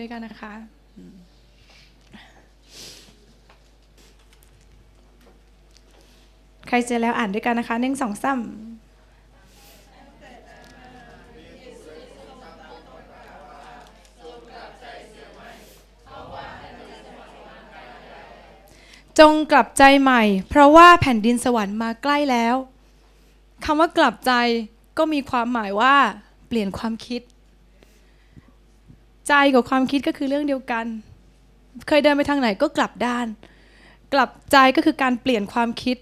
ด้วยกันนะคะใครเจอแล้วอ่านด้วยกันนะคะหนึ่งสองสามจงกลับใจใหม่ เพราะว่าแผ่นดินสวรรค์มาใกล้แล้วคำว่ากลับใจก็มีความหมายว่า เปลี่ยนความคิด ใจกับความคิดก็คือเรื่องเดียวกัน เคยเดินไปทางไหนก็กลับด้าน กลับใจก็คือการเปลี่ยนความคิด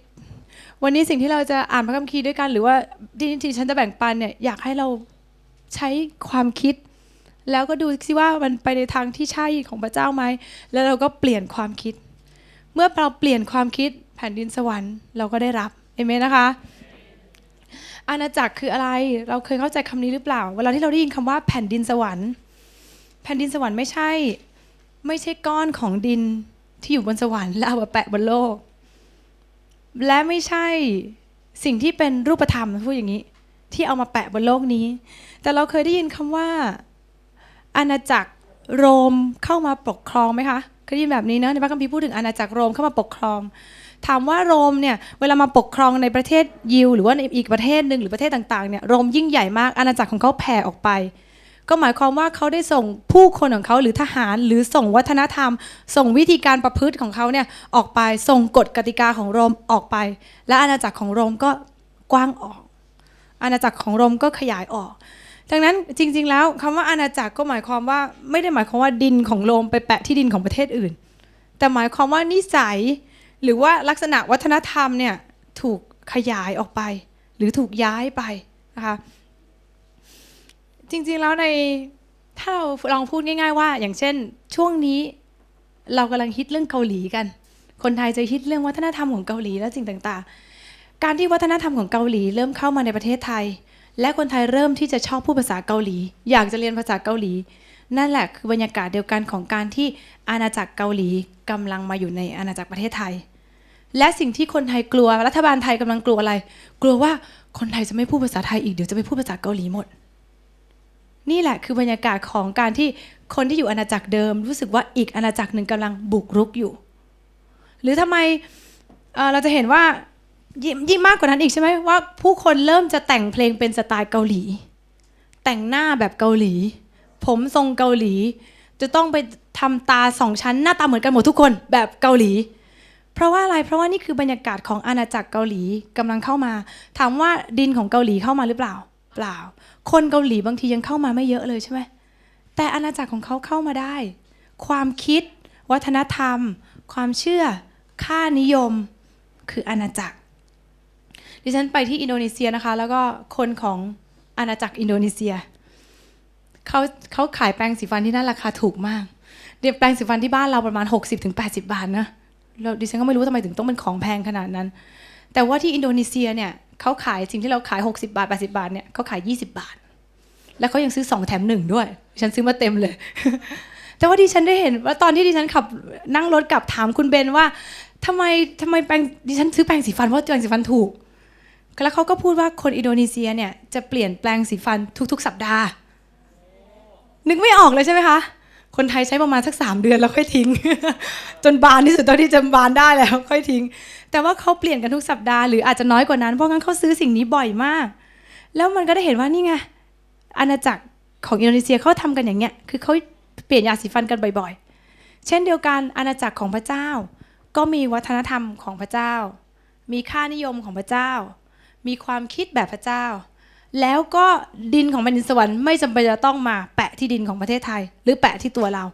วันนี้สิ่งที่เราจะอ่านพระคัมภีร์ด้วยกัน หรือว่าที่ที่ฉันจะแบ่งปันเนี่ยอยากให้เราใช้ความคิด แล้วก็ดูซิว่ามันไปในทางที่ใช่ของพระเจ้าไหมแล้วเราก็เปลี่ยนความคิด เมื่อเราเปลี่ยนความคิดแผ่นดินสวรรค์เราก็ได้รับเอเมนนะคะอาณาจักรคืออะไร เราเคยเข้าใจคำนี้หรือเปล่า เวลาที่เราได้ยินคำว่าแผ่นดินสวรรค์ แผ่นดินสวรรค์ไม่ใช่ ไม่ใช่ก้อนของดินที่อยู่บนสวรรค์แล้วเอามาแปะบนโลก และไม่ใช่สิ่งที่เป็นรูปธรรมพูดอย่างนี้ ที่เอามาแปะบนโลกนี้ แต่เราเคยได้ยินคำว่า อาณาจักรโรมเข้ามาปกครองไหมคะเคยได้ยินแบบนี้เนอะในพระคัมภีร์พูดถึงอาณาจักรโรมเข้ามาปกครองถามว่าโรมเนี่ยเวลามาปกครองในประเทศยิว หรือว่าในอีกประเทศหนึ่งหรือประเทศต่างๆเนี่ยโรมยิ่งใหญ่มากอาณาจักรของเขาแผ่ออกไป ก็หมายความว่าเขาได้ส่งผู้คนของเขาหรือทหารหรือส่งวัฒนธรรม ส่งวิธีการประพฤติของเขาเนี่ยออกไปส่งกฎกติกาของโรมออกไป และอาณาจักรของโรมก็กว้างออก อาณาจักรของโรมก็ขยายออก ดังนั้นจริง ๆ แล้วคำว่าอาณาจักรก็หมายความว่าไม่ได้หมายความว่าดินของโรมไปแปะที่ดินของประเทศอื่น แต่หมายความว่านิสัยหรือว่าลักษณะวัฒนธรรมเนี่ยถูกขยายออกไป หรือถูกย้ายไปนะคะ จริงๆแล้วในถ้าเราลองพูดง่าย ๆ ว่า อย่างเช่น ช่วงนี้เรากำลังฮิตเรื่องเกาหลีกัน คนไทยจะฮิตเรื่องวัฒนธรรมของเกาหลีและสิ่งต่างๆ การที่วัฒนธรรมของเกาหลีเริ่มเข้ามาในประเทศไทย และคนไทยเริ่มที่จะชอบพูดภาษาเกาหลี อยากจะเรียนภาษาเกาหลี นั่นแหละคือบรรยากาศเดียวกันของการที่อาณาจักรเกาหลีกำลังมาอยู่ในอาณาจักรประเทศไทย และสิ่งที่คนไทยกลัวรัฐบาลไทยกำลังกลัวอะไร กลัวว่าคนไทยจะไม่พูดภาษาไทยอีกเดี๋ยวจะไปพูดภาษาเกาหลีหมด นี่แหละคือบรรยากาศของการที่คนที่อยู่อาณาจักรเดิม รู้สึกว่าอีกอาณาจักรหนึ่งกำลังบุกรุกอยู่ หรือทำไมเอ่อเราจะเห็นว่ายิ่งยิ่งมากกว่านั้นอีกใช่ไหมว่า ผู้คนเริ่มจะแต่งเพลงเป็นสไตล์เกาหลี แต่งหน้าแบบเกาหลี ผมทรงเกาหลี จะต้องไปทำตาสองชั้นหน้าตาเหมือนกันหมดทุกคนแบบเกาหลี เพราะว่าอะไรเพราะว่านี่คือบรรยากาศของอาณาจักรเกาหลีกำลังเข้ามาถามว่าดินของเกาหลีเข้ามาหรือเปล่า เปล่า คนเกาหลีบางทียังเข้ามาไม่เยอะเลยใช่ไหมแต่อาณาจักรของเขาเข้ามาได้ ความคิด วัฒนธรรม ความเชื่อ ค่านิยม คืออาณาจักร ดิฉันไปที่อินโดนีเซียนะคะ แล้วก็คนของอาณาจักรอินโดนีเซียเขาเขาขายแปรงสีฟันที่นั่นราคาถูกมากเดี๋ยวแปรงสีฟันที่บ้านเราประมาณ 60-80 บาทนะเราดิฉันก็ไม่รู้ทำไมถึงต้องเป็นของแพงขนาดนั้น แต่ว่าที่อินโดนีเซียเนี่ย เขาขายสิ่งที่เราขาย 60 บาท 80 บาทเนี่ยเขาขาย 20 บาท แล้วเขายังซื้อ 2 แถมหนึ่งด้วย ฉันซื้อมาเต็มเลย แต่ว่าดิฉันได้เห็นว่าตอนที่ดิฉันขับนั่งรถกลับถามคุณเบนว่าทำไมทำไมแปรงดิฉันซื้อแปรงสีฟันเพราะแปรงสีฟันถูก แล้วเขาก็พูดว่าคนอินโดนีเซียเนี่ยจะเปลี่ยนแปลงสีฟันทุก ๆ สัปดาห์ นึกไม่ออกเลยใช่ไหมคะ คนไทยใช้ประมาณสักสามเดือนแล้วค่อยทิ้ง จนบานที่สุดเท่าที่จะบานได้แล้วค่อยทิ้ง แต่ว่าเขาเปลี่ยนกันทุกสัปดาห์หรืออาจจะน้อยกว่านั้นเพราะงั้นเขาซื้อสิ่งนี้บ่อยมาก แล้วมันก็ได้เห็นว่านี่ไงอาณาจักรของอินโดนีเซียเขาทำกันอย่างเงี้ยคือเขาเปลี่ยนยาสีฟันกันบ่อยๆ เช่นเดียวกันอาณาจักรของพระเจ้า ก็มีวัฒนธรรมของพระเจ้า มีค่านิยมของพระเจ้า มีความคิดแบบพระเจ้า แล้วก็ดินของแผ่นดินสวรรค์ไม่จำเป็นจะต้องมาแปะที่ดินของประเทศไทย หรือแปะที่ตัวเรา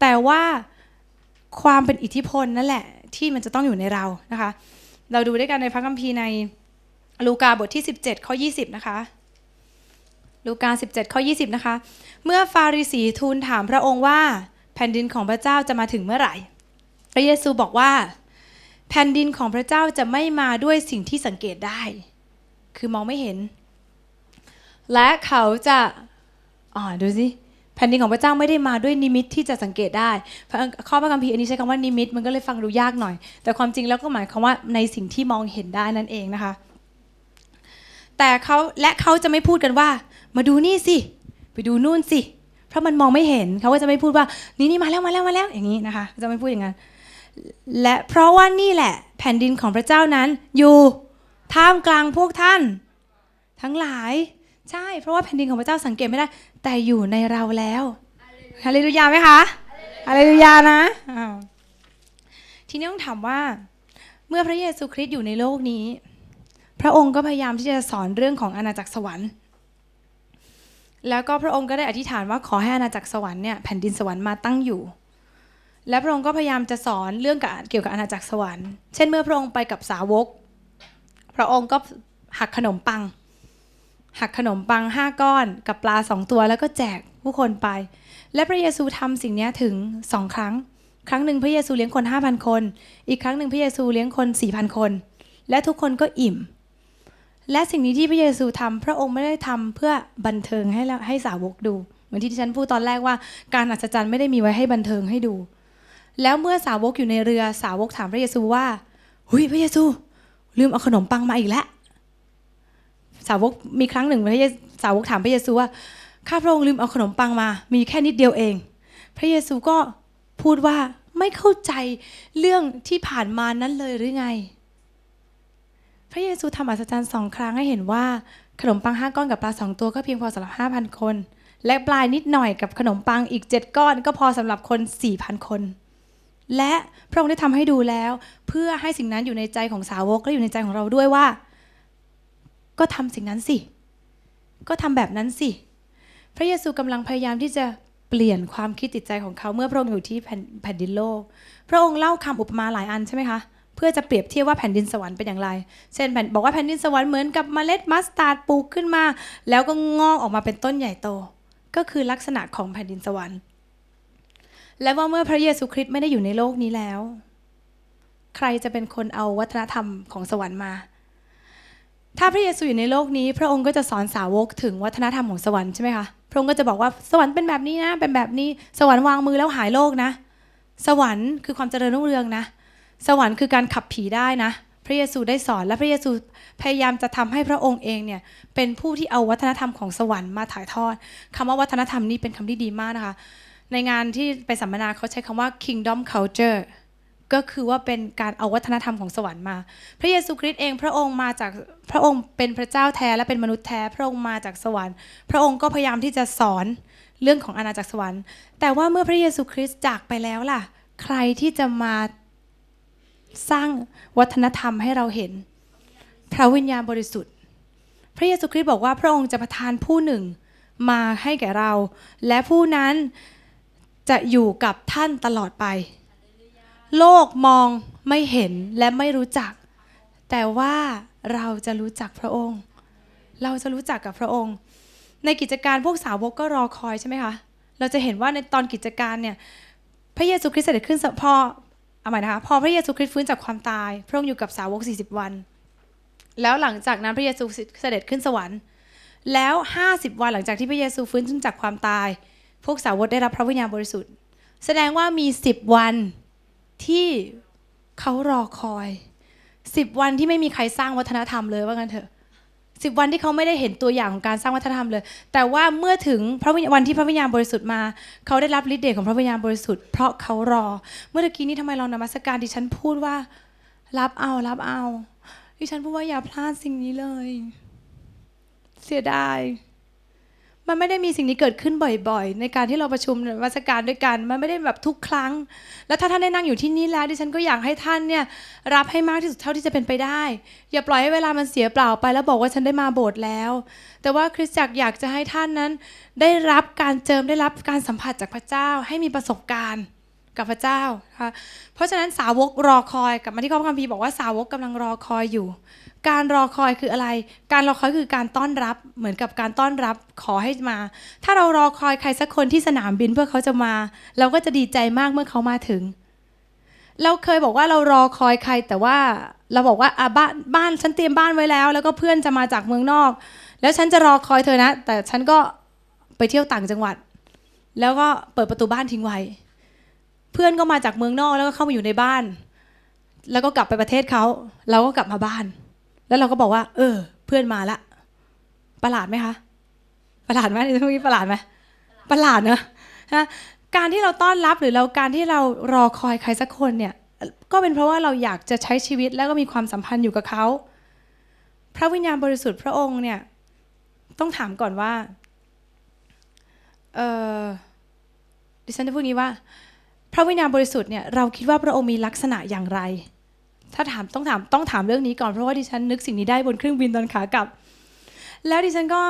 แต่ว่าความเป็นอิทธิพลนั่นแหละ ที่มันจะต้องอยู่ในเรานะคะ เราดูด้วยกันในพระคัมภีร์ในลูกาบทที่ 17 ข้อ 20 นะคะ ลูกา 17 ข้อ 20 นะคะ เมื่อฟาริสีทูลถามพระองค์ว่า แผ่นดินของพระเจ้าจะมาถึงเมื่อไหร่ พระเยซูบอกว่า แผ่นดินของพระเจ้าจะไม่มาด้วยสิ่งที่สังเกตได้ คือมองไม่เห็น และเขาจะอ๋อดูสิแผ่นดินของพระเจ้าไม่ได้มาด้วยนิมิตที่จะสังเกตได้ข้อพระคัมภีร์อันนี้ใช้คำว่านิมิตมันก็เลยฟังดูยากหน่อย แต่ความจริงแล้วก็หมายความว่าในสิ่งที่มองเห็นได้นั่นเองนะคะ แต่เขาและเขาจะไม่พูดกันว่า มาดูนี่สิไปดูนู่นสิเพราะมันมองไม่เห็นเขาก็จะไม่พูดว่านี่นี่มาแล้วมาแล้วมาแล้วอย่างนี้นะคะ จะไม่พูดอย่างนั้นและเพราะว่านี่แหละ แผ่นดินของพระเจ้านั้นอยู่ท่ามกลางพวกท่าน ทั้งหลาย ใช่ เพราะว่าแผ่นดินของพระเจ้าสังเกตไม่ได้ แต่อยู่ในเราแล้วฮาเลลูยาไหมคะฮาเลลูยานะทีนี้ต้องถามว่า เมื่อพระเยซูคริสต์อยู่ในโลกนี้ พระองค์ก็พยายามที่จะสอนเรื่องของอาณาจักรสวรรค์ แล้วก็พระองค์ก็ได้อธิษฐานว่าขอให้อาณาจักรสวรรค์เนี่ยแผ่นดินสวรรค์มาตั้งอยู่ และพระองค์ก็พยายามจะสอนเรื่องกเกี่ยวกับอาณาจักรสวรรค์ เช่นเมื่อพระองค์ไปกับสาวก พระองค์ก็หักขนมปัง หักขนมปังห้าก้อนกับปลาสองตัวแล้วก็แจกผู้คนไป และพระเยซูทำสิ่งนี้ถึงสองครั้ง ครั้งหนึ่งพระเยซูเลี้ยงคนห้าพันคน อีกครั้งหนึ่งพระเยซูเลี้ยงคนสี่พันคน และทุกคนก็อิ่ม และสิ่งนี้ที่พระเยซูทำพระองค์ไม่ได้ทำเพื่อบันเทิงให้ให้สาวกดู เหมือนที่ดิฉันพูดตอนแรกว่า การอัศจรรย์ไม่ได้มีไว้ให้บันเทิงให้ดู แล้วเมื่อสาวกอยู่ในเรือสาวกถามพระเยซูว่าหุยพระเยซู ลืมเอาขนมปังมาอีกแล้ว สาวกมีครั้งหนึ่งพระเยซูสาวกถามพระเยซูว่าข้าพระองค์ลืมเอาขนมปังมา มีแค่นิดเดียวเอง พระเยซูก็พูดว่าไม่เข้าใจเรื่องที่ผ่านมานั้นเลยหรือไง พระเยซูทำอัศจรรย์สองครั้งให้เห็นว่า ขนมปังห้าก้อนกับปลาสองตัวก็เพียงพอสำหรับห้าพันคน และปลายนิดหน่อยกับขนมปังอีกเจ็ดก้อน ก็พอสำหรับคนสี่พันคน และพระองค์ได้ทำให้ดูแล้ว เพื่อให้สิ่งนั้นอยู่ในใจของสาวกและอยู่ในใจของเราด้วยว่า ก็ทำสิ่งนั้นสิ ก็ทำแบบนั้นสิ พระเยซูกำลังพยายามที่จะเปลี่ยนความคิดจิตใจของเขาเมื่อพระองค์อยู่ที่แผ่นดินโลก พระองค์เล่าคำอุปมาหลายอันใช่ไหมคะเพื่อจะเปรียบเทียบว่าแผ่นดินสวรรค์เป็นอย่างไร เช่นแผ่นบอกว่าแผ่นดินสวรรค์เหมือนกับเมล็ดมัสตาร์ดปลูกขึ้นมา แล้วก็งอกออกมาเป็นต้นใหญ่โต ก็คือลักษณะของแผ่นดินสวรรค์ และว่าเมื่อพระเยซูคริสต์ไม่ได้อยู่ในโลกนี้แล้ว ใครจะเป็นคนเอาวัฒนธรรมของสวรรค์มา ถ้าพระเยซูอยู่ในโลกนี้ พระองค์ก็จะสอนสาวกถึงวัฒนธรรมของสวรรค์ใช่ไหมคะพระองค์ก็จะบอกว่าสวรรค์เป็นแบบนี้นะ เป็นแบบนี้สวรรค์วางมือแล้วหายโรคนะ สวรรค์คือความเจริญรุ่งเรืองนะ สวรรค์คือการขับผีได้นะ พระเยซูได้สอนและพระเยซูพยายามจะทำให้พระองค์เองเนี่ยเป็นผู้ที่เอาวัฒนธรรมของสวรรค์มาถ่ายทอดคำว่าวัฒนธรรมนี่เป็นคำที่ดีมากนะคะ ในงานที่ไปสัมมนาเขาใช้คำว่า kingdom culture ก็คือว่าเป็นการเอาวัฒนธรรมของสวรรค์มา พระเยซูคริสต์เองพระองค์มาจากพระองค์เป็นพระเจ้าแท้และเป็นมนุษย์แท้พระองค์มาจากสวรรค์ พระองค์ก็พยายามที่จะสอนเรื่องของอาณาจักรสวรรค์ แต่ว่าเมื่อพระเยซูคริสต์จากไปแล้วล่ะ ใครที่จะมาสร้างวัฒนธรรมให้เราเห็น พระวิญญาณบริสุทธิ์ พระเยซูคริสต์บอกว่าพระองค์จะประทานผู้หนึ่งมาให้แก่เรา และผู้นั้นจะอยู่กับท่านตลอดไป โลกมองไม่เห็นและไม่รู้จัก แต่ว่าเราจะรู้จักพระองค์ เราจะรู้จักกับพระองค์ ในกิจการพวกสาวกก็รอคอยใช่ไหมคะ เราจะเห็นว่าในตอนกิจการเนี่ยพระเยซูคริสต์เสด็จขึ้นสพอเอาใหม่นะคะพอพระเยซูคริสต์ฟื้นจากความตาย พระองค์อยู่กับสาวก 40 วัน แล้วหลังจากนั้นพระเยซูเสด็จขึ้นสวรรค์ แล้ว 50 วันหลังจากที่พระเยซูฟื้นจากความตาย พวกสาวกได้รับพระวิญญาณบริสุทธิ์ แสดงว่ามี 10 วัน ที่เขารอคอย10วันที่ไม่มีใครสร้างวัฒนธรรมเลยว่างั้นเถอะสิบวันที่เขาไม่ได้เห็นตัวอย่างของการสร้างวัฒนธรรมเลย แต่ว่าเมื่อถึงพระวันที่พระวิญญาณบริสุทธิ์มา เขาได้รับฤทธิ์เดชของพระวิญญาณบริสุทธิ์เพราะเขารอ เมื่อกี้นี้ทำไมเรานมัสการดิฉันพูดว่า รับเอารับเอา ดิฉันพูดว่าอย่าพลาดสิ่งนี้เลย เสียดาย มันไม่ได้มีสิ่งนี้เกิดขึ้นบ่อยๆ ในการที่เราประชุมวัสการด้วยกัน มันไม่ได้แบบทุกครั้ง แล้วถ้าท่านได้นั่งอยู่ที่นี่แล้วดิฉันก็อยากให้ท่านเนี่ยรับให้มากที่สุดเท่าที่จะเป็นไปได้ อย่าปล่อยให้เวลามันเสียเปล่าไป แล้วบอกว่าฉันได้มาโบสถ์แล้ว แต่ว่าคริสตจักรอยากจะให้ท่านนั้น ได้รับการเจิมได้รับการสัมผัสจากพระเจ้าให้มีประสบการณ์ กับพระเจ้านะคะเพราะฉะนั้นสาวกรอคอยกลับมาที่ข้อพระคัมภีร์บอกว่าสาวกกำลังรอคอยอยู่ การรอคอยคืออะไร การรอคอยคือการต้อนรับเหมือนกับการต้อนรับขอให้มา ถ้าเรารอคอยใครสักคนที่สนามบินเพื่อเขาจะมา เราก็จะดีใจมากเมื่อเขามาถึง เราเคยบอกว่าเรารอคอยใครแต่ว่าเราบอกว่าอะบ้านบ้านฉันเตรียมบ้านไว้แล้ว แล้วก็เพื่อนจะมาจากเมืองนอก แล้วฉันจะรอคอยเธอนะ แต่ฉันก็ไปเที่ยวต่างจังหวัด แล้วก็เปิดประตูบ้านทิ้งไว้ เพื่อนก็มาจากเมืองนอกแล้วก็เข้ามาอยู่ในบ้าน แล้วก็กลับไปประเทศเขาเราก็กลับมาบ้าน แล้วเราก็บอกว่า เออ เพื่อนมาละประหลาดไหมคะประหลาดไหมในช่วงนี้ประหลาดไหมประหลาดเนะนะการที่เราต้อนรับหรือเราการที่เรารอคอยใครสักคนเนี่ย ก็เป็นเพราะว่าเราอยากจะใช้ชีวิตแล้วก็มีความสัมพันธ์อยู่กับเขาพระวิญญาณบริสุทธิ์พระองค์เนี่ย ต้องถามก่อนว่าเออดิฉันจะพูดงี้ว่า พระวิญญาณบริสุทธิ์เนี่ยเราคิดว่าพระองค์มีลักษณะอย่างไร ถ้าถามต้องถามต้องถามเรื่องนี้ก่อนเพราะว่าดิฉันนึกสิ่งนี้ได้บนเครื่องบินตอนขากลับ แล้วดิฉันก็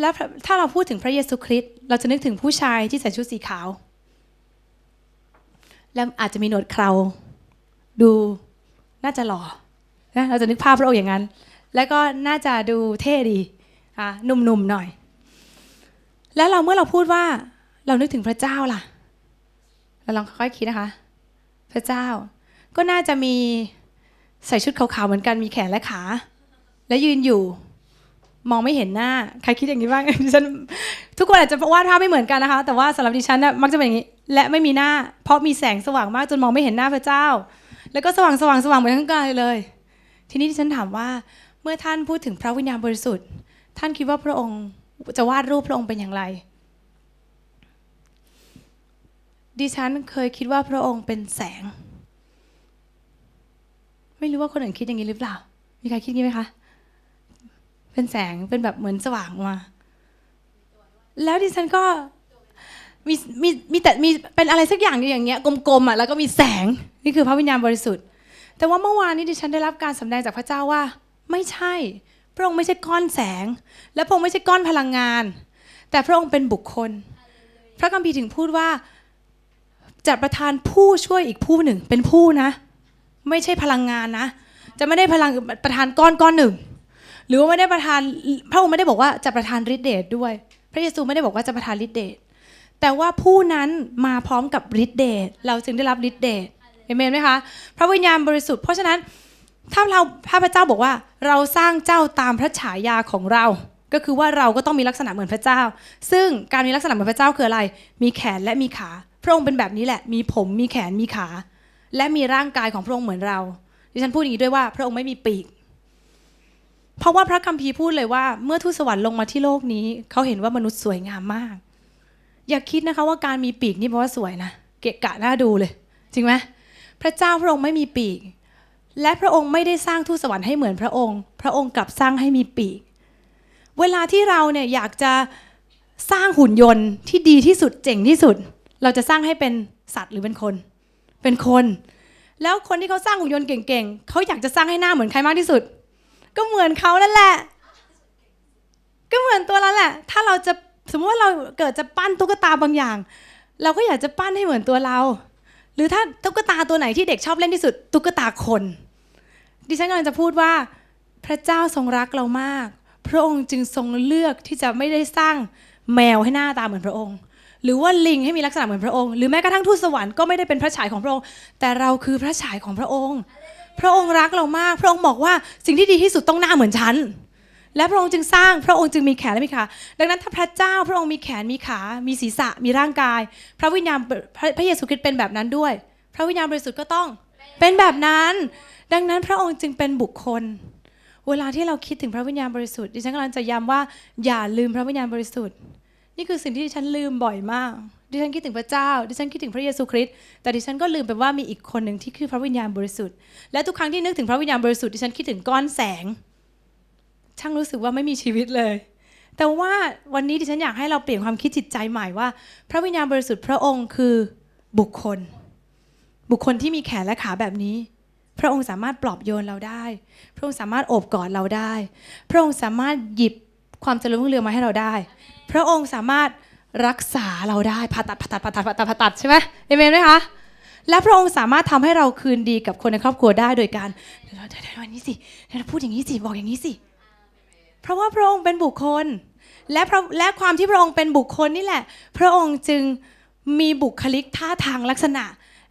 แล้วถ้าเราพูดถึงพระเยซูคริสต์เราจะนึกถึงผู้ชายที่ใส่ชุดสีขาว แล้วอาจจะมีหนวดเครา ดูน่าจะหล่อนะเราจะนึกภาพพระองค์อย่างนั้น แล้วก็น่าจะดูเท่ดีอะหนุ่มๆหน่อย แล้วเราเมื่อเราพูดว่าเรานึกถึงพระเจ้าล่ะ เราลองค่อยๆคิดนะคะ พระเจ้า ก็น่าจะมีใส่ชุดขาวๆเหมือนกันมีแขนและขา และยืนอยู่ มองไม่เห็นหน้า ใครคิดอย่างนี้บ้างดิฉันทุกคนอาจจะวาดภาพไม่เหมือนกันนะคะ แต่ว่าสำหรับดิฉันนะมักจะเป็นอย่างนี้ และไม่มีหน้า เพราะมีแสงสว่างมากจนมองไม่เห็นหน้าพระเจ้า แล้วก็สว่างสว่างสว่างไปทั้งกายเลย ทีนี้ดิฉันถามว่าเมื่อท่านพูดถึงพระวิญญาณบริสุทธิ์ ท่านคิดว่าพระองค์จะวาดรูปพระองค์เป็นอย่างไร ดิฉันเคยคิดว่าพระองค์เป็นแสง ไม่รู้ว่าคนอื่นคิดอย่างนี้หรือเปล่า มีใครคิดอย่างนี้ไหมคะ เป็นแสงเป็นแบบเหมือนสว่างมา แล้วดิฉันก็มีมีมีแต่มีเป็นอะไรสักอย่างอย่างเงี้ยกลมๆอะแล้วก็มีแสงนี่คือพระวิญญาณบริสุทธิ์ แต่ว่าเมื่อวานนี้ดิฉันได้รับการสำแดงจากพระเจ้าว่า ไม่ใช่ พระองค์ไม่ใช่ก้อนแสง และพระองค์ไม่ใช่ก้อนพลังงาน แต่พระองค์เป็นบุคคล พระคัมภีร์ถึงพูดว่า จะประทานผู้ช่วยอีกผู้หนึ่ง เป็นผู้นะ ไม่ใช่พลังงานนะ จะไม่ได้พลังประทานก้อนก้อนหนึ่ง หรือว่าไม่ได้ประทานพระองค์ไม่ได้บอกว่าจะประทานฤทธิเดชด้วย พระเยซูไม่ได้บอกว่าจะประทานฤทธิเดชแต่ว่าผู้นั้นมาพร้อมกับฤทธิเดชเราจึงได้รับฤทธิเดชเอเมนไหมคะพระวิญญาณบริสุทธิ์เพราะฉะนั้นถ้าเราพระเจ้าบอกว่าเราสร้างเจ้าตามพระฉายาของเรา ก็คือว่าเราก็ต้องมีลักษณะเหมือนพระเจ้า ซึ่งการมีลักษณะเหมือนพระเจ้าคืออะไร มีแขนและมีขา ระองค์เป็นแบบนี้แหละ มีผมมีแขนมีขา และมีร่างกายของพระองค์เหมือนเรา ดิฉันพูดอย่างนี้ด้วยว่า พระองค์ไม่มีปีก เพราะว่าพระคัมภีร์พูดเลยว่า เมื่อทูตสวรรค์ลงมาที่โลกนี้ เขาเห็นว่ามนุษย์สวยงามมาก อย่าคิดนะคะว่าการมีปีกนี่เพราะว่าสวยนะ เกะกะน่าดูเลย จริงไหมพระเจ้าพระองค์ไม่มีปีก และพระองค์ไม่ได้สร้างทูตสวรรค์ให้เหมือนพระองค์ พระองค์กลับสร้างให้มีปีก เวลาที่เราเนี่ยอยากจะสร้างหุ่นยนต์ที่ดีที่สุดเจ๋งที่สุด เราจะสร้างให้เป็นสัตว์หรือเป็นคน เป็นคน แล้วคนที่เขาสร้างหุ่นยนต์เก่งๆเขาอยากจะสร้างให้หน้าเหมือนใครมากที่สุด ก็เหมือนเขานั่นแหละ ก็เหมือนตัวเราแหละ ถ้าเราจะสมมติว่าเราเกิดจะปั้นตุ๊กตาบางอย่าง เราก็อยากจะปั้นให้เหมือนตัวเรา หรือถ้าตุ๊กตาตัวไหนที่เด็กชอบเล่นที่สุด ตุ๊กตาคน ดิฉันกำลังจะพูดว่า พระเจ้าทรงรักเรามาก พระองค์จึงทรงเลือกที่จะไม่ได้สร้างแมวให้หน้าตาเหมือนพระองค์ หรือว่าลิงให้มีลักษณะเหมือนพระองค์ หรือแม้กระทั่งทูตสวรรค์ก็ไม่ได้เป็นพระฉายของพระองค์ แต่เราคือพระฉายของพระองค์ พระองค์รักเรามาก พระองค์บอกว่าสิ่งที่ดีที่สุดต้องหน้าเหมือนฉัน และพระองค์จึงสร้าง พระองค์จึงมีแขนและมีขา ดังนั้นถ้าพระเจ้าพระองค์มีแขนมีขา มีศีรษะ มีร่างกาย พระวิญญาณพระพระเยซูคริสต์เป็นแบบนั้นด้วย พระวิญญาณบริสุทธิ์ก็ต้องเป็นแบบนั้น ดังนั้นพระองค์จึงเป็นบุคคล เวลาที่เราคิดถึงพระวิญญาณบริสุทธิ์ดิฉันกำลังจะย้ำว่าอย่าลืมพระวิญญาณบริสุทธิ์ นี่คือสิ่งที่ดิฉันลืมบ่อยมาก ดิฉันคิดถึงพระเจ้า ดิฉันคิดถึงพระเยซูคริสต์ แต่ดิฉันก็ลืมไปว่ามีอีกคนหนึ่งที่คือพระวิญญาณบริสุทธิ์ และทุกครั้งที่นึกถึงพระวิญญาณบริสุทธิ์ดิฉันคิดถึงก้อนแสง ช่างรู้สึกว่าไม่มีชีวิตเลย แต่ว่าวันนี้ดิฉันอยากให้เราเปลี่ยนความคิดจิตใจใหม่ว่า พระวิญญาณบริสุทธิ์พระองค์คือบุคคล บุคคลที่มีแขนและขาแบบนี้ พระองค์สามารถปลอบโยนเราได้ พระองค์สามารถโอบกอดเราได้ พระองค์สามารถหยิบความเจริญรุ่งเรืองมาให้เราได้ พระองค์สามารถรักษาเราได้ผ่าตัดผ่าตัดผ่าตัดผ่าตัดผ่าตัดใช่ไหมเอเมนไหมคะและพระองค์สามารถทำให้เราคืนดีกับคนในครอบครัวได้โดยการเดี๋ยวเดี๋ยววันนี้สิเดี๋ยวพูดอย่างนี้สิบอกอย่างนี้สิ เพราะว่าพระองค์เป็นบุคคล และพระและความที่พระองค์เป็นบุคคลนี่แหละ พระองค์จึงมีบุคลิกท่าทางลักษณะ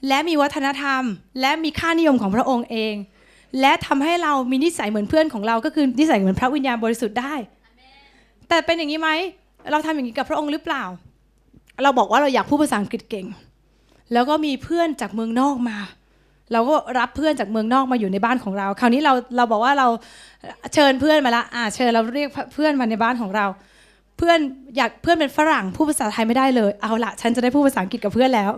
และมีวัฒนธรรม และมีค่านิยมของพระองค์เอง และทำให้เรามีนิสัยเหมือนเพื่อนของเราก็คือนิสัยเหมือนพระวิญญาณบริสุทธิ์ได้ แต่เป็นอย่างนี้ไหม เราทำอย่างนี้กับพระองค์หรือเปล่า เราบอกว่าเราอยากพูดภาษาอังกฤษเก่ง แล้วก็มีเพื่อนจากเมืองนอกมา เราก็รับเพื่อนจากเมืองนอกมาอยู่ในบ้านของเรา คราวนี้เราเราบอกว่าเราเชิญเพื่อนมาละอ่าเชิญเราเรียกเพื่อนมาในบ้านของเรา เพื่อนอยากเพื่อนเป็นฝรั่งพูดภาษาไทยไม่ได้เลย เอาละฉันจะได้พูดภาษาอังกฤษกับเพื่อนแล้ว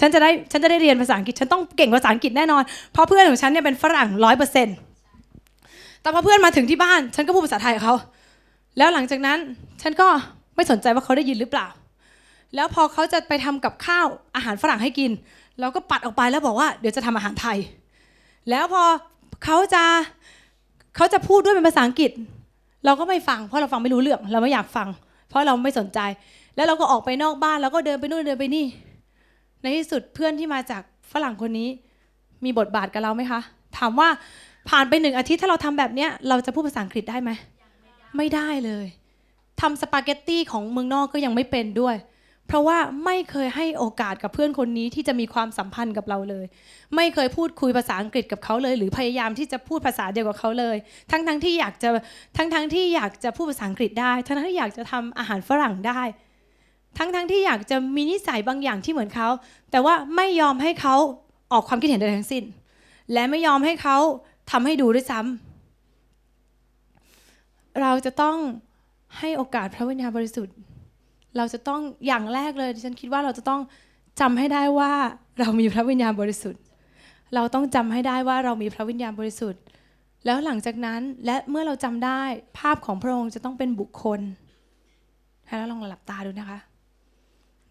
ฉันจะได้ฉันจะได้เรียนภาษาอังกฤษฉันต้องเก่งภาษาอังกฤษแน่นอน เพราะเพื่อนของฉันเนี่ยเป็นฝรั่งร้อยเปอร์เซ็นต์แต่พอเพื่อนมาถึงที่บ้าน ฉันก็พูดภาษาไทยกับเขาแล้วหลังจากนั้นฉันก็ ไม่สนใจว่าเขาได้ยินหรือเปล่า แล้วพอเขาจะไปทำกับข้าวอาหารฝรั่งให้กิน เราก็ปัดออกไปแล้วบอกว่าเดี๋ยวจะทำอาหารไทย แล้วพอเขาจะเขาจะพูดด้วยเป็นภาษาอังกฤษ เราก็ไม่ฟัง เพราะเราฟังไม่รู้เรื่องเราไม่อยากฟัง เพราะเราไม่สนใจ แล้วเราก็ออกไปนอกบ้านแล้วก็เดินไปนู่นเดินไปนี่ ในที่สุดเพื่อนที่มาจากฝรั่งคนนี้ มีบทบาทกับเราไหมคะ ถามว่าผ่านไปหนึ่งอาทิตย์ถ้าเราทำแบบเนี้ยเราจะพูดภาษาอังกฤษได้ไหมไม่ได้เลย ทำสปาเกตตี้ของเมืองนอกก็ยังไม่เป็นด้วย เพราะว่าไม่เคยให้โอกาสกับเพื่อนคนนี้ที่จะมีความสัมพันธ์กับเราเลย ไม่เคยพูดคุยภาษาอังกฤษกับเขาเลย หรือพยายามที่จะพูดภาษาเดียวกับเขาเลย ทั้งๆที่อยากจะทั้งๆที่อยากจะพูดภาษาอังกฤษได้ ทั้งๆที่อยากจะทำอาหารฝรั่งได้ ทั้งทั้งๆที่อยากจะมีนิสัยบางอย่างที่เหมือนเขา แต่ว่าไม่ยอมให้เขาออกความคิดเห็นใดๆทั้งสิ้น และไม่ยอมให้เขาทำให้ดูด้วยซ้ำเราจะต้อง ให้โอกาสพระวิญญาณบริสุทธิ์ เราจะต้องอย่างแรกเลยดิฉันคิดว่าเราจะต้องจำให้ได้ว่าเรามีพระวิญญาณบริสุทธิ์ เราต้องจำให้ได้ว่าเรามีพระวิญญาณบริสุทธิ์ แล้วหลังจากนั้นและเมื่อเราจำได้ภาพของพระองค์จะต้องเป็นบุคคลให้เราลองหลับตาดูนะคะ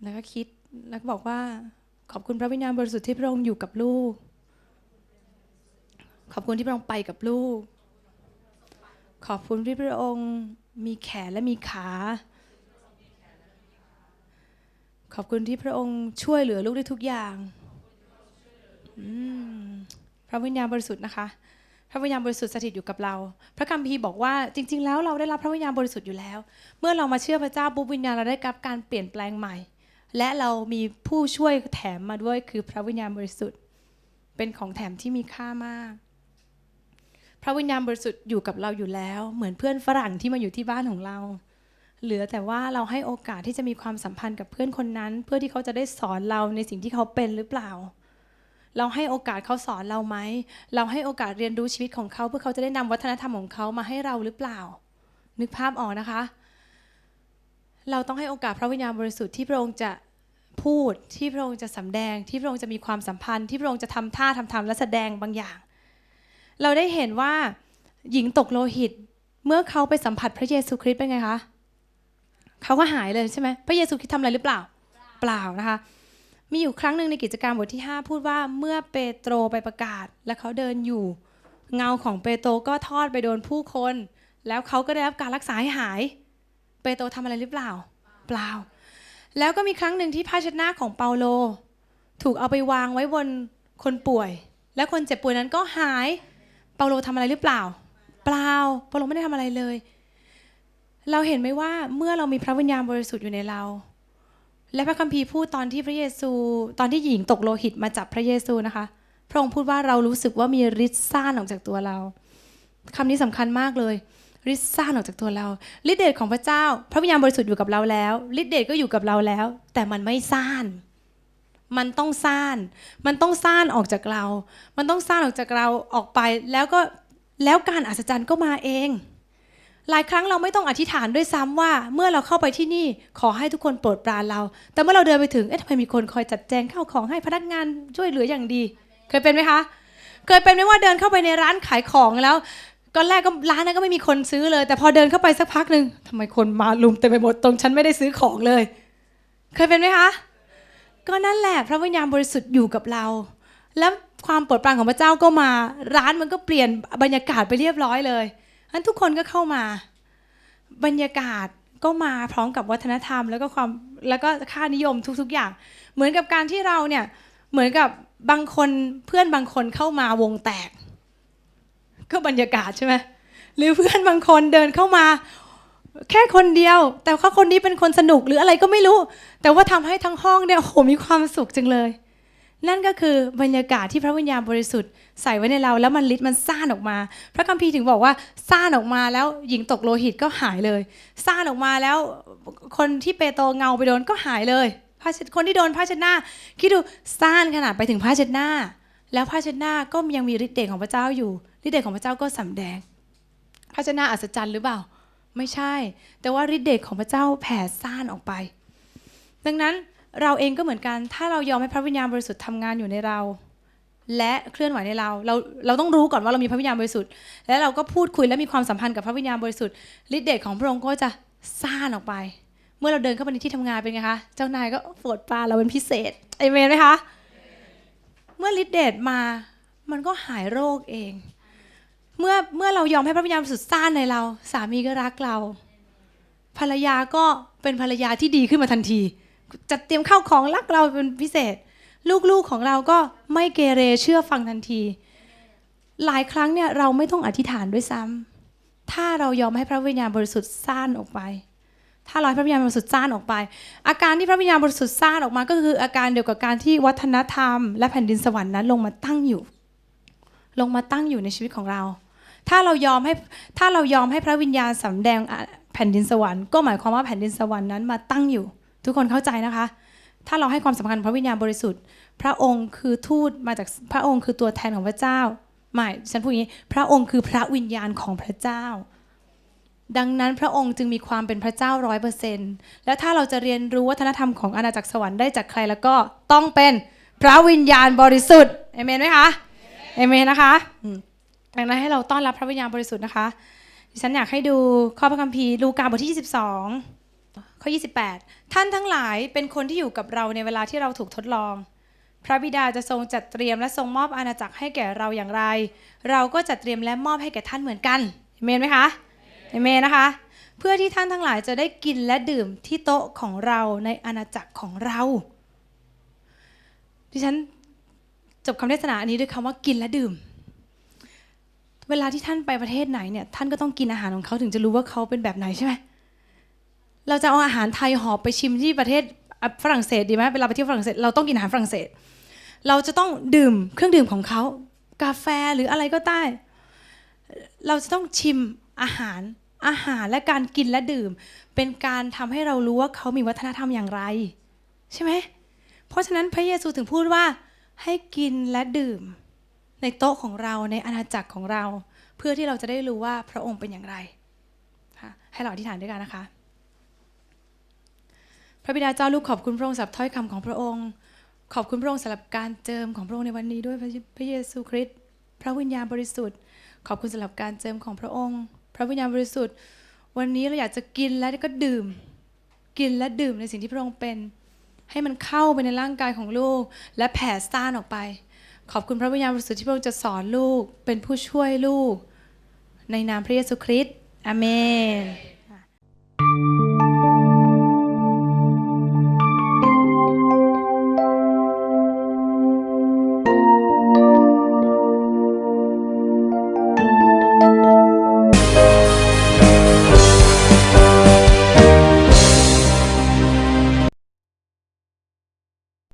แล้วก็คิดแล้วก็บอกว่าขอบคุณพระวิญญาณบริสุทธิ์ที่พระองค์อยู่กับลูก ขอบคุณที่พระองค์ไปกับลูก ขอบคุณที่พระองค์มีแขนและมีขา ขอบคุณที่พระองค์ช่วยเหลือลูกได้ทุกอย่าง พระวิญญาณบริสุทธิ์นะคะ พระวิญญาณบริสุทธิ์สถิตอยู่กับเรา พระคัมภีร์บอกว่าจริง ๆ แล้วเราได้รับพระวิญญาณบริสุทธิ์อยู่แล้ว เมื่อเรามาเชื่อพระเจ้าปุ๊บวิญญาณเราได้รับการเปลี่ยนแปลงใหม่ และเรามีผู้ช่วยแถมมาด้วยคือพระวิญญาณบริสุทธิ์ เป็นของแถมที่มีค่ามาก พระวิญญาณบริสุทธิ์อยู่กับเราอยู่แล้ว เหมือนเพื่อนฝรั่งที่มาอยู่ที่บ้านของเรา เหลือแต่ว่าเราให้โอกาสที่จะมีความสัมพันธ์กับเพื่อนคนนั้น เพื่อที่เขาจะได้สอนเราในสิ่งที่เขาเป็นหรือเปล่า เราให้โอกาสเขาสอนเราไหม เราให้โอกาสเรียนรู้ชีวิตของเขา เพื่อเขาจะได้นำวัฒนธรรมของเขามาให้เราหรือเปล่า นึกภาพออกนะคะ เราต้องให้โอกาสพระวิญญาณบริสุทธิ์ที่พระองค์จะพูดที่พระองค์จะสำแดงที่พระองค์จะมีความสัมพันธ์ที่พระองค์จะทำท่าทำทำและแสดงบางอย่าง เราได้เห็นว่าหญิงตกโลหิต เมื่อเขาไปสัมผัสพระเยซูคริสต์เป็นไงคะเขาก็หายเลยใช่ไหมพระเยซูคริสต์ทำอะไรหรือเปล่า เปล่านะคะ มีอยู่ครั้งหนึ่งในกิจการบทที่ 5 พูดว่าเมื่อเปโตรไปประกาศ และเขาเดินอยู่ เงาของเปโตรก็ทอดไปโดนผู้คน แล้วเขาก็ได้รับการรักษาให้หาย เปโตรทำอะไรหรือเปล่า เปล่า แล้วก็มีครั้งหนึ่งที่ผ้าเช็ดหน้าของเปาโล ถูกเอาไปวางไว้บนคนป่วย และคนเจ็บป่วยนั้นก็หาย เปาโลทำอะไรหรือเปล่า เปล่าเปาโลไม่ได้ทำอะไรเลย เราเห็นไหมว่าเมื่อเรามีพระวิญญาณบริสุทธิ์อยู่ในเรา และพระคัมภีร์พูดตอนที่พระเยซู ตอนที่หญิงตกโลหิตมาจับพระเยซูนะคะ พระองค์พูดว่าเรารู้สึกว่ามีฤทธิ์ซ่านออกจากตัวเราคำนี้สำคัญมากเลยฤทธิ์ซ่านออกจากตัวเราฤทธิเดชของพระเจ้า พระวิญญาณบริสุทธิ์อยู่กับเราแล้วฤทธิเดชก็อยู่กับเราแล้ว แต่มันไม่ซ่าน มันต้องซ่าน มันต้องซ่านออกจากเรา มันต้องซ่านออกจากเราออกไป แล้วก็แล้วการอัศจรรย์ก็มาเอง หลายครั้งเราไม่ต้องอธิษฐานด้วยซ้ำว่า เมื่อเราเข้าไปที่นี่ขอให้ทุกคนโปรดปรานเรา แต่เมื่อเราเดินไปถึงเอ๊ะทำไมมีคนคอยจัดแจงข้าวของให้พนักงานช่วยเหลืออย่างดี เคยเป็นไหมคะ เคยเป็นไหมว่าเดินเข้าไปในร้านขายของแล้วก่อนแรกก็ร้านนั้นก็ไม่มีคนซื้อเลย แต่พอเดินเข้าไปสักพักหนึ่งทำไมคนมาลุมเต็มไปหมดตรงฉันไม่ได้ซื้อของเลย เคยเป็นไหมคะ ก็นั่นแหละพระวิญญาณบริสุทธิ์อยู่กับเรา แล้วความโปรดปรานของพระเจ้าก็มา ร้านมันก็เปลี่ยนบรรยากาศไปเรียบร้อยเลยทั้นทุกคนก็เข้ามา บรรยากาศก็มาพร้อมกับวัฒนธรรม แล้วก็ความแล้วก็ค่านิยมทุกๆอย่าง เหมือนกับการที่เราเนี่ยเหมือนกับบางคนเพื่อนบางคนเข้ามาวงแตก ก็บรรยากาศใช่ไหมหรือเพื่อนบางคนเดินเข้ามา แค่คนเดียว แต่ว่าคนนี้เป็นคนสนุกหรืออะไรก็ไม่รู้ แต่ว่าทำให้ทั้งห้องเนี่ยโอ้โหมีความสุขจังเลย นั่นก็คือบรรยากาศที่พระวิญญาณบริสุทธิ์ใส่ไว้ในเราแล้วมันฤทธิ์มันซ่านออกมา พระคัมภีร์ถึงบอกว่าซ่านออกมาแล้วหญิงตกโลหิตก็หายเลยซ่านออกมาแล้วคนที่เปโตเงาไปโดนก็หายเลยผ้าเช็ดคนที่โดนผ้าเช็ดหน้าคิดดูซ่านขนาดไปถึงผ้าเช็ดหน้า แล้วผ้าเช็ดหน้าก็ยังมีฤทธิ์เดชของพระเจ้าอยู่ฤทธิ์เดชของพระเจ้าก็สำแดงผ้าเช็ดหน้าอัศจรรย์หรือเปล่า ไม่ใช่ แต่ว่าฤทธิ์เดชของพระเจ้าแผ่ซ่านออกไป ดังนั้นเราเองก็เหมือนกัน ถ้าเรายอมให้พระวิญญาณบริสุทธิ์ทำงานอยู่ในเรา และเคลื่อนไหวในเรา เรา เราต้องรู้ก่อนว่าเรามีพระวิญญาณบริสุทธิ์ และเราก็พูดคุยและมีความสัมพันธ์กับพระวิญญาณบริสุทธิ์ฤทธิ์เดชของพระองค์ก็จะซ่านออกไป เมื่อเราเดินเข้าไปในที่ทำงานเป็นไงคะ เจ้านายก็โปรดปาเราเป็นพิเศษเอเมนไหมคะ เมื่อฤทธิ์เดชมา มันก็หายโรคเอง เมื่อเมื่อเรายอมให้พระวิญญาณบริสุทธิ์ซ่านในเรา สามีก็รักเรา ภรรยาก็เป็นภรรยาที่ดีขึ้นมาทันที จัดเตรียมข้าวของรักเราเป็นพิเศษ ลูกๆของเราก็ไม่เกเรเชื่อฟังทันที หลายครั้งเนี่ยเราไม่ต้องอธิษฐานด้วยซ้ำถ้าเรายอมให้พระวิญญาณบริสุทธิ์ซ่านออกไป ถ้าเราให้พระวิญญาณบริสุทธิ์ซ่านออกไป อาการที่พระวิญญาณบริสุทธิ์ซ่านออกมา ก็คืออาการเดียวกับการที่วัฒนธรรม และแผ่นดินสวรรค์นั้นลงมาตั้งอยู่ ลงมาตั้งอยู่ในชีวิตของเรา ถ้าเรายอมให้ถ้าเรายอมให้พระวิญญาณสำแดงแผ่นดินสวรรค์ก็หมายความว่าแผ่นดินสวรรค์นั้นมาตั้งอยู่ ทุกคนเข้าใจนะคะ ถ้าเราให้ความสำคัญพระวิญญาณบริสุทธิ์ พระองค์คือทูตมาจากพระองค์คือตัวแทนของพระเจ้าไม่ฉันพูดอย่างนี้ พระองค์คือพระวิญญาณของพระเจ้า ดังนั้นพระองค์จึงมีความเป็นพระเจ้าร้อยเปอร์เซนต์และถ้าเราจะเรียนรู้วัฒนธรรมของอาณาจักรสวรรค์ได้จากใครแล้วก็ต้องเป็นพระวิญญาณบริสุทธิ์เอเมนไหมคะเอเมนนะคะ ดังนั้นให้เราต้อนรับพระวิญญาณบริสุทธิ์นะคะดิฉันอยากให้ดูข้อพระคัมภีร์ลูกาบทที่ 22 ข้อ 28 ท่านทั้งหลายเป็นคนที่อยู่กับเราในเวลาที่เราถูกทดลอง พระบิดาจะทรงจัดเตรียมและทรงมอบอาณาจักรให้แก่เราอย่างไร เราก็จัดเตรียมและมอบให้แก่ท่านเหมือนกันเอเมนไหมคะเอเมนนะคะ เพื่อที่ท่านทั้งหลายจะได้กินและดื่มที่โต๊ะของเราในอาณาจักรของเราดิฉันจบคำเทศนาอันนี้ด้วยคำว่ากินและดื่ม เวลาที่ท่านไปประเทศไหนเนี่ย ท่านก็ต้องกินอาหารของเขาถึงจะรู้ว่าเขาเป็นแบบไหนใช่ไหมเราจะเอาอาหารไทยหอบไปชิมที่ประเทศฝรั่งเศสดีไหมเวลาไปเที่ยวฝรั่งเศสเราต้องกินอาหารฝรั่งเศส เราจะต้องดื่มเครื่องดื่มของเขากาแฟหรืออะไรก็ได้ เราจะต้องชิมอาหารอาหารและการกินและดื่ม เป็นการทำให้เรารู้ว่าเขามีวัฒนธรรมอย่างไร ใช่ไหมเพราะฉะนั้นพระเยซูถึงพูดว่าให้กินและดื่ม ในโต๊ะของเราในอาณาจักรของเรา เพื่อที่เราจะได้รู้ว่าพระองค์เป็นอย่างไรค่ะให้เราอธิษฐานด้วยกันนะคะ พระบิดาเจ้าลูกขอบคุณพระองค์สำหรับถ้อยคำของพระองค์ ขอบคุณพระองค์สำหรับการเจิมของพระองค์ในวันนี้ด้วยพระพระเยซูคริสต์พระวิญญาณบริสุทธิ์ ขอบคุณสำหรับการเจิมของพระองค์ พระวิญญาณบริสุทธิ์ วันนี้เราอยากจะกินและก็ดื่ม กินและดื่มในสิ่งที่พระองค์เป็นให้มันเข้าไปในร่างกายของลูก และแผ่ซ่านออกไป ขอบคุณพระวิญญาณบริสุทธิ์ที่พระองค์จะสอนลูกเป็นผู้ช่วยลูก ในนามพระเยซูคริสต์อาเมน